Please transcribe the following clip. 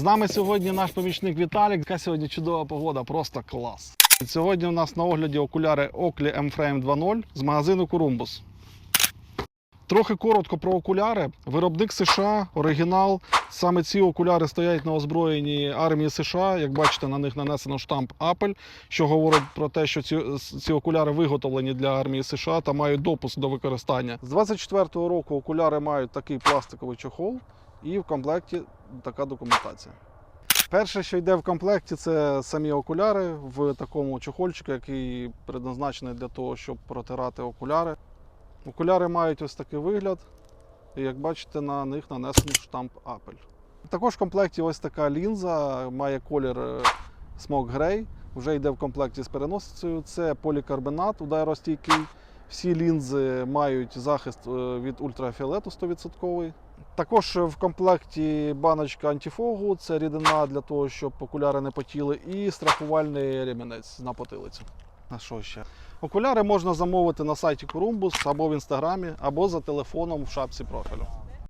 З нами сьогодні наш помічник Віталік. Яка сьогодні чудова погода, просто клас. Сьогодні у нас на огляді окуляри Oakley M-Frame 2.0 з магазину Columbus. Трохи коротко про окуляри. Виробник США, оригінал. Саме ці окуляри стоять на озброєнні армії США. Як бачите, на них нанесено штамп Apple, що говорить про те, що ці, ці окуляри виготовлені для армії США та мають допуск до використання. З 24-го року окуляри мають такий пластиковий чохол, і в комплекті така документація. Перше, що йде в комплекті, це самі окуляри в такому чохольчику, який предназначений для того, щоб протирати окуляри. Окуляри мають ось такий вигляд. І як бачите, на них нанесений штамп Apple. Також в комплекті ось така лінза, має колір е, Smoke Grey, вже йде в комплекті з переносицею. Це полікарбонат ударостійкий. Всі лінзи мають захист е, від ультрафіолету 100%. Також в комплекті баночка антифогу, це рідина для того, щоб окуляри не потіли, і страхувальний ремінець на потилицю. А що ще? Окуляри можна замовити на сайті Columbus або в інстаграмі, або за телефоном в шапці профілю.